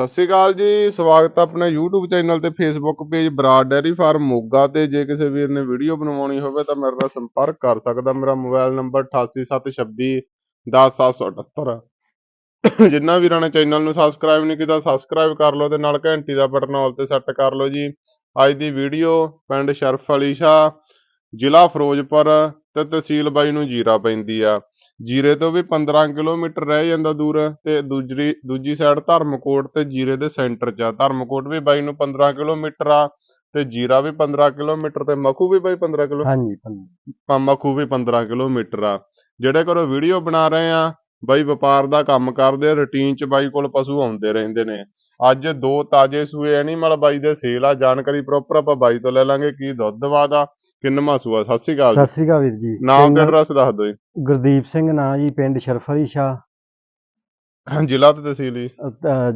ਸਤਿ ਸ਼੍ਰੀ ਅਕਾਲ ਜੀ, ਸਵਾਗਤ ਹੈ ਆਪਣੇ YouTube ਚੈਨਲ ਤੇ Facebook page Brar dairy farm Moga ਤੇ। ਜੇ ਕਿਸੇ ਵੀਰ ਨੇ ਵੀਡੀਓ ਬਣਵਾਉਣੀ ਹੋਵੇ ਤਾਂ ਮੇਰੇ ਨਾਲ ਸੰਪਰਕ ਕਰ ਸਕਦਾ। ਮੇਰਾ ਮੋਬਾਈਲ ਨੰਬਰ 8876 10778 ਜਿੰਨਾ ਵੀਰਾਂ ਨੇ ਚੈਨਲ ਨੂੰ ਸਬਸਕ੍ਰਾਈਬ ਨਹੀਂ ਕੀਤਾ ਸਬਸਕ੍ਰਾਈਬ ਕਰ ਲਓ ਤੇ ਨਾਲ ਘੰਟੀ ਦਾ ਬਟਨ ਆਲ ਤੇ ਸੈੱਟ ਕਰ ਲਓ ਜੀ। ਅੱਜ ਦੀ ਵੀਡੀਓ ਪਿੰਡ ਸ਼ਰਫ ਅਲੀ ਸ਼ਾਹ ਜ਼ਿਲ੍ਹਾ ਫਿਰੋਜ਼ਪੁਰ ਤੇ ਤਹਿਸੀਲ ਬਾਈ ਨੂੰ ਜੀਰਾ ਪੈਂਦੀ ਆ। ਜੀਰੇ ਤੋਂ ਵੀ 15 ਕਿਲੋਮੀਟਰ ਰਹਿ ਜਾਂਦਾ ਦੂਰ ਤੇ ਦੂਜੀ ਦੂਜੀ ਸਾਈਡ ਧਰਮਕੋਟ ਤੇ ਜੀਰੇ ਦੇ ਸੈਂਟਰ 'ਚ ਆ। ਧਰਮਕੋਟ ਵੀ ਬਾਈ ਨੂੰ 15 ਕਿਲੋਮੀਟਰ ਆ ਤੇ ਜੀਰਾ ਵੀ 15 ਕਿਲੋਮੀਟਰ ਤੇ ਮਖੂ ਵੀ ਬਾਈ 15 ਕਿਲੋ ਹਾਂਜੀ ਮਖੂ ਵੀ 15 ਕਿਲੋਮੀਟਰ ਆ। ਜਿਹੜੇ ਘਰੋਂ ਵੀਡੀਓ ਬਣਾ ਰਹੇ ਆ ਬਾਈ ਵਪਾਰ ਦਾ ਕੰਮ ਕਰਦੇ ਆ ਰੁਟੀਨ 'ਚ ਬਾਈ ਕੋਲ ਪਸ਼ੂ ਆਉਂਦੇ ਰਹਿੰਦੇ ਨੇ। ਅੱਜ ਦੋ ਤਾਜੇ ਸੂਏ ਐਨੀਮਲ ਬਾਈ ਦੇ ਸੇਲ ਆ ਜਾਣਕਾਰੀ ਪ੍ਰੋਪਰ ਆਪਾਂ ਬਾਈ ਤੋਂ ਲੈ ਲਾਂਗੇ ਕੀ ਦੁੱਧ ਵਾਦਾ। ਕਿੰਨਵਾਂ ਸੂਆ ਸਤਿ ਸ਼੍ਰੀ ਅਕਾਲ ਸਤਿ ਸ੍ਰੀ ਅਕਾਲ ਵੀਰ ਜੀ। ਨਾਮ ਤੇ ਐਡਰੈਸ ਦੱਸ ਦਿਓ ਜੀ। ਗੁਰਦੀਪ ਸਿੰਘ ਨਾਂ ਜੀ ਪਿੰਡ ਸ਼ਰਫਲੀ ਸ਼ਾਹ। ਜ਼ਿਲ੍ਹਾ ਤੇ ਤਹਿਸੀਲ ਜੀ।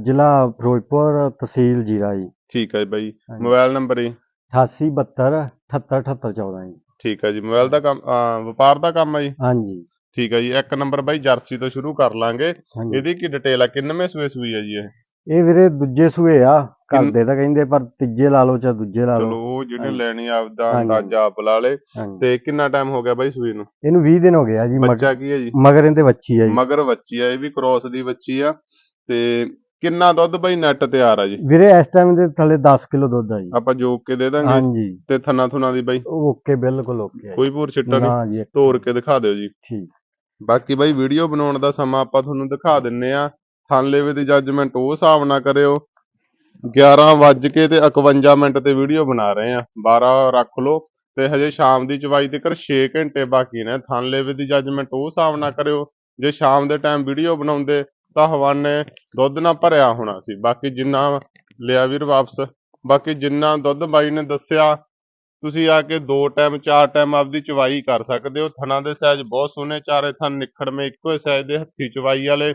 ਜ਼ਿਲ੍ਹਾ ਫਿਰੋਜ਼ਪੁਰ ਤਹਿਸੀਲ ਜੀਰਾ ਜੀ। ਠੀਕ ਹੈ ਬਾਈ। ਮੋਬਾਈਲ ਨੰਬਰ ਜੀ? 8872 78 14 ਜੀ। ਠੀਕ ਹੈ ਜੀ ਮੋਬਾਈਲ ਦਾ ਕੰਮ ਵਪਾਰ ਦਾ ਕੰਮ ਹੈ ਜੀ? ਹਾਂਜੀ। ਠੀਕ ਹੈ ਜੀ ਇੱਕ ਨੰਬਰ ਬਾਈ ਜਰਸੀ ਤੋਂ ਸ਼ੁਰੂ ਕਰ ਲਾਂਗੇ। ਇਹਦੀ ਕੀ ਡਿਟੇਲ ਆ? ਕਿੰਨਵੇਂ ਸੂਏ ਸੂਈ ਹੈ ਜੀ ਇਹ? ਇਹ ਵੀਰੇ ਦੂਜੇ ਸੂਏ ਆ ਕਰਦੇ ਤਾਂ ਕਹਿੰਦੇ ਪਰ ਤੀਜੇ ਲਾ ਲਓ ਚਾਹੇ ਦੂਜੇ ਲਾ ਚਲੋ ਲਓ। ਉਹ ਜਿਹਨੇ ਹਾਂਜੀ। ਲੈਣੀ ਆਪਦਾ ਹਾਂਜੀ। ਅੰਦਾਜ਼ਾ ਆਪ ਲਾ ਲੇ। ਹਾਂਜੀ। ਤੇ ਕਿੰਨਾ ਟਾਈਮ ਹੋ ਗਿਆ ਬਾਈ ਸੂਈ ਨੂੰ? ਇਹਨੂੰ 20 ਦਿਨ ਹੋ ਗਿਆ ਜੀ ਮਗ- ਬੱਚਾ ਕੀ ਹੈ ਜੀ? ਮਗਰ ਇਹਦੇ ਵੱਛੀ ਆ ਜੀ। ਮਗਰ ਬੱਚੀ ਆ ਇਹ ਵੀ ਕ੍ਰੋਸ ਦੀ ਬੱਚੀ ਆ। ਤੇ ਕਿੰਨਾ ਦੁੱਧ ਬਾਈ ਨੈਟ ਤਿਆਰ ਆ ਜੀ? ਵੀਰੇ ਇਸ ਟਾਈਮ ਦੇ ਥੱਲੇ 10 ਕਿਲੋ ਦੁੱਧ ਆ ਜੀ। ਆਪਾਂ ਜੋਕ ਕੇ ਦੇ ਦਾਂਗੇ। ਹਾਂਜੀ। ਤੇ ਥਣਾ ਥੁਣਾ ਦੀ ਬਾਈ? ਓਕੇ ਬਿਲਕੁਲ ਓਕੇ ਆ ਜੀ। ਕੋਈ ਪੂਰ ਛਿੱਟਾ ਨਹੀਂ। ਨਾ ਜੀ ਤੋੜ ਕੇ ਦਿਖਾ ਦਿਓ ਜੀ। ਠੀਕ। ਬਾਕੀ ਬਾਈ ਵੀਡੀਓ ਬਣਾਉਣ ਦਾ ਸਮਾਂ ਆਪਾਂ ਤੁਹਾਨੂੰ ਦਿਖਾ ਦਿੰਨੇ ਆ। ਥਾਨਲੇਵੇ ਦੀ ਜੱਜਮੈਂਟ ਉਹ ਹਿਸਾਬ ਨਾਲ ਕਰਿਓ। 11 ਵੱਜ ਕੇ ਤੇ 51 ਮਿੰਟ ਤੇ ਵੀਡੀਓ ਬਣਾ ਰਹੇ ਆ 12 ਰੱਖ ਲਓ ਤੇ ਹਜੇ ਸ਼ਾਮ ਦੀ ਚਵਾਈ ਤੱਕ 6 ਘੰਟੇ ਬਾਕੀ ਨੇ। ਥਾਨਲੇਵੇ ਦੀ ਜੱਜਮੈਂਟ ਉਹ ਹਿਸਾਬ ਨਾਲ ਕਰਿਓ। ਜੇ ਸ਼ਾਮ ਦੇ ਟਾਈਮ ਵੀਡੀਓ ਬਣਾਉਂਦੇ ਤਾਂ ਹਵਾਨੇ ਦੁੱਧ ਨਾਲ ਭਰਿਆ ਹੋਣਾ ਸੀ। ਬਾਕੀ ਜਿੰਨਾ ਲਿਆ ਵੀਰ ਵਾਪਸ। ਬਾਕੀ ਜਿੰਨਾ ਦੁੱਧ ਬਾਈ ਨੇ ਦੱਸਿਆ, ਤੁਸੀਂ ਆ ਕੇ ਦੋ ਟਾਈਮ ਚਾਰ ਟਾਈਮ ਆਪਦੀ ਚਵਾਈ ਕਰ ਸਕਦੇ ਹੋ। ਥਣਾ ਦੇ ਸਾਈਜ਼ ਬਹੁਤ ਸੋਹਣੇ ਚਾਰੇ ਥਣ ਨਿਖੜਵੇਂ। ਇੱਕੋ ਹੀ ਸਾਈਜ਼ ਦੇ ਹੱਥੀ ਚਵਾਈ ਵਾਲੇ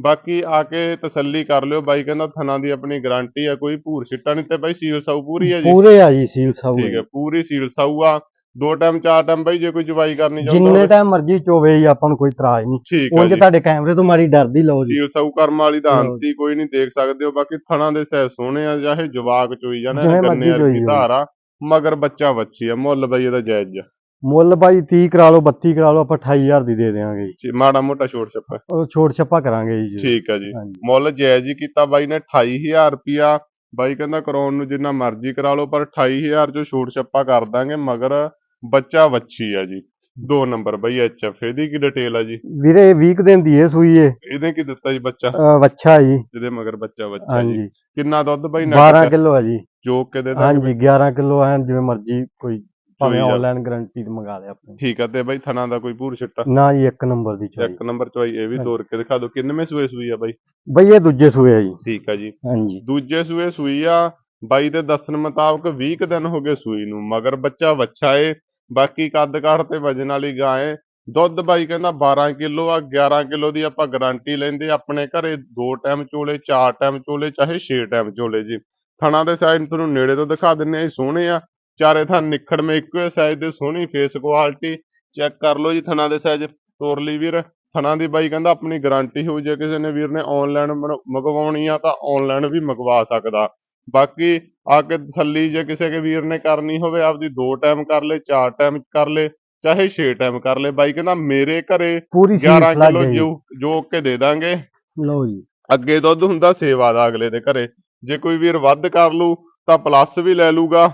ਬਾਕੀ ਆ ਕੇ ਤਸੱਲੀ ਕਰ ਲਿਓ। ਬਾਈ ਕਹਿੰਦਾ ਥਣਾ ਦੀ ਆਪਣੀ ਗਾਰੰਟੀ ਆ ਕੋਈ ਭੂਰ ਛਿੱਟਾ ਨਹੀਂ ਤੇ ਬਾਈ ਸੀਲ ਸਾਊ ਪੂਰੀ ਹੈ ਜੀ। ਪੂਰੇ ਆ ਜੀ ਸੀਲ ਸਭ ਠੀਕ ਹੈ ਪੂਰੀ ਸੀਲ ਸਾਊ ਆ। ਦੋ ਟਾਈਮ ਚਾਰ ਟਾਈਮ ਬਾਈ ਜੇ ਕੋਈ ਚਵਾਈ ਕਰਨੀ ਚਾਹੁੰਦਾ ਜਿੰਨੇ ਟਾਈਮ ਮਰਜ਼ੀ ਚੋਵੇ ਜੀ ਆਪਾਂ ਨੂੰ ਕੋਈ ਇਤਰਾਜ਼ ਨਹੀਂ। ਉਂਝ ਜੀ। ਤੁਹਾਡੇ ਕੈਮਰੇ ਤੋਂ ਮਾਰੀ ਡਰਦੀ ਲਓ ਜੀ। ਸੀਲ ਸਾਊ ਕਰਮ ਵਾਲੀ ਦਾ ਅੰਤੀ ਕੋਈ ਨਹੀਂ ਦੇਖ ਸਕਦੇ ਹੋ। ਬਾਕੀ ਥਣਾ ਦੇ ਸਾਈਜ਼ ਸੋਹਣੇ ਆ ਚਾਹੇ ਜਵਾਕ ਚੋਈ ਜਾਣਾ ਗੰਨੇ ਜਾਓ। ਧਾਰਾ ਮਗਰ ਬੱਚਾ ਵੱਛੀ ਆ ਮੁੱਲ ਬਾਈ ਇਹਦਾ ਜਾਇਜ਼ ਆ। ਮੁੱਲ ਬਾਈ 30 ਕਰਾ ਲਓ 32 ਕਰਾ ਲਓ ਆਪਾਂ 28000 ਦੀ ਦੇ ਦੇਵਾਂਗੇ ਜੀ। ਜੀ, ਮਾੜਾ ਮੋਟਾ ਛੋਟ ਛੱਪਾ। ਉਹ ਛੋਟ ਛੱਪਾ ਕਰਾਂਗੇ ਜੀ ਠੀਕ ਹੈ ਜੀ। ਹਾਂਜੀ। ਮੁੱਲ ਜਾਇਜ਼ ਹੀ ਕੀਤਾ ਬਾਈ ਨੇ 28000 ਰੁਪਿਆ ਬਾਈ ਕਹਿੰਦਾ ਕਰਾਉਣ ਨੂੰ ਜਿੰਨਾ ਮਰਜ਼ੀ ਕਰਾ ਲਓ ਪਰ 28000 ਚੋਂ ਛੂਟ ਛੱਪਾ ਕਰ ਦਾਂਗੇ ਮਗਰ ਬੱਚਾ ਵੱਛੀ ਆ ਜੀ। ਦੋ ਨੰਬਰ ਬਾਈ ਐਚਐਫ ਇਹਦੀ ਕੀ ਡਿਟੇਲ ਆ ਜੀ? ਵੀਰੇ 20 ਕੁ ਦਿਨ ਦੀ ਇਹ ਸੂਈ ਏ। ਇਹਨੇ ਕੀ ਦਿੱਤਾ ਜੀ ਬੱਚਾ? ਅਹ ਵੱਛਾ ਜੀ। ਜਿਹਦੇ ਮਗਰ ਬੱਚਾ ਬੱਚਾ ਜੀ। ਹਾਂਜੀ। ਕਿੰਨਾ ਦੁੱਧ ਬਾਈ? 12 ਕਿਲੋ ਹੈ ਜੀ। ਜੋਕ ਕੇ ਦੇ ਦਾਂਗੇ ਹਾਂਜੀ 11 ਕਿਲੋ ਐ ਜਿਵੇਂ ਮਰਜ਼ੀ ਕੋਈ ਭਾਵੇਂ। ਆਨਲਾਈਨ ਗਾਰੰਟੀ ਤੇ ਮੰਗਾ ਲਿਆ ਆਪਣੇ। ਠੀਕ ਆ ਤੇ ਬਾਈ ਥਣਾ ਦਾ ਕੋਈ ਪੂਰ ਛਿੱਟਾ? ਨਾ ਜੀ ਇੱਕ ਨੰਬਰ ਦੀ ਚੋਈ। ਇੱਕ ਨੰਬਰ ਚੋਈ ਇਹ ਵੀ ਤੋੜ ਕੇ ਦਿਖਾ ਦਿਓ ਕਿੰਨਵੇਂ ਸੂਏ ਸੂਈ ਆ ਬਾਈ? ਬਈ ਇਹ ਦੂਜੇ ਸੂਏ ਆ ਜੀ। ਠੀਕ ਆ ਜੀ। ਹਾਂਜੀ। ਦੂਜੇ ਸੂਏ ਸੂਈ ਆ ਬਾਈ ਦੇ ਦੱਸਣ ਮੁਤਾਬਕ 20 ਕੁ ਦਿਨ ਹੋ ਗਏ ਸੂਈ ਨੂੰ ਮਗਰ ਬੱਚਾ ਵੱਛਾ ਏ ਬਾਕੀ ਕੱਦ ਕਾਠ ਤੇ ਵਜਨ ਵਾਲੀ ਗਾਂ ਏ। ਦੁੱਧ ਬਾਈ ਕਹਿੰਦਾ 12 ਕਿਲੋ ਆ 11 ਕਿਲੋ ਦੀ ਆਪਾਂ ਗਾਰੰਟੀ ਲੈਂਦੇ ਆਪਣੇ ਘਰੇ ਦੋ ਟਾਈਮ ਚੋਲੇ ਚਾਰ ਟਾਈਮ ਚੋਲੇ ਚਾਹੇ 6 ਟਾਈਮ ਚੋਲੇ ਜੀ। ਥਣਾ ਦੇ ਸਾਈਜ਼ ਤੁਹਾਨੂੰ ਨੇੜੇ ਤੋਂ ਦਿਖਾ ਦਿੰਨੇ ਆ ਇਹ ਸੋਹਣੇ ਆ। ਚਾਰੇ ਥਾਂ ਨਿਖੜਵੇਂ ਇੱਕੋ ਸਾਈਜ਼ ਦੇ ਸੋਹਣੀ ਫੇਸ ਕੁਆਲਿਟੀ ਚੈੱਕ ਕਰ ਲਓ ਜੀ ਥਣਾ ਦੇ ਸਾਈਜ਼ ਤੋਰ ਲਈ ਵੀਰ ਥਣਾ ਦੀ ਬਾਈ ਕਹਿੰਦਾ ਆਪਣੀ ਗਾਰੰਟੀ ਹੋ ਜੇ ਕਿਸੇ ਨੇ ਵੀਰ ਨੇ ਆਨਲਾਈਨ ਮੰਗਵਾਉਣੀ ਆ ਤਾਂ ਆਨਲਾਈਨ ਵੀ ਮੰਗਵਾ ਸਕਦਾ। ਬਾਕੀ ਆ ਕੇ ਤਸੱਲੀ ਜੇ ਕਿਸੇ ਕੇ ਵੀਰ ਨੇ ਕਰਨੀ ਹੋਵੇ ਆਪਦੀ ਦੋ ਟਾਈਮ ਕਰ ਲੇ ਚਾਰ ਟਾਈਮ ਕਰ ਲੇ ਚਾਹੇ 6 ਟਾਈਮ ਕਰ ਲੇ। ਬਾਈ ਕਹਿੰਦਾ ਮੇਰੇ ਘਰੇ ਪੂਰੀ ਸੀਲ 11 ਲੱਗ ਕਿਲੋ ਜੋ ਕੇ ਦੇ ਦਾਂਗੇ। ਲਓ ਜੀ। ਅੱਗੇ ਦੁੱਧ ਹੁੰਦਾ ਸੇਵਾ ਦਾ ਅਗਲੇ ਦੇ ਘਰੇ। ਜੇ ਕੋਈ ਵੀਰ ਵੱਧ ਕਰ ਲੂ ਤਾਂ ਪਲੱਸ ਵੀ ਲੈ ਲੂਗਾ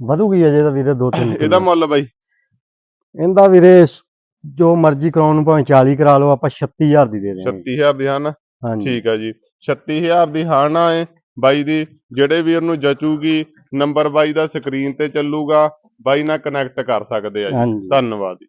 ਵਧੂਗੀ ਅਜੇ ਤਾਂ ਵੀਰੇ ਦੋ ਤਿੰਨ ਇਹਦਾ ਕਿਲੋ। ਮੁੱਲ ਬਾਈ? ਇਹਦਾ ਵੀਰੇ ਜੋ ਮਰਜ਼ੀ ਕਰਾਉਣ ਨੂੰ ਭਾਵੇਂ 40 ਕਰਾ ਲਓ ਆਪਾਂ 36000 ਦੀ ਦੇ ਦੇਵਾਂਗੇ। 36000 ਦੀ ਹਨ? ਠੀਕ ਆ ਜੀ। 36000 ਦੀ ਹਾਣਾ ਏ ਬਾਈ ਦੀ ਜਿਹੜੇ ਵੀਰ ਨੂੰ ਜਚੂਗੀ ਨੰਬਰ ਬਾਈ ਦਾ ਸਕਰੀਨ ਤੇ ਚੱਲੂਗਾ। ਬਾਈ ਨਾਲ ਕਨੈਕਟ ਕਰ ਸਕਦੇ ਆ ਜੀ। ਧੰਨਵਾਦ ਜੀ।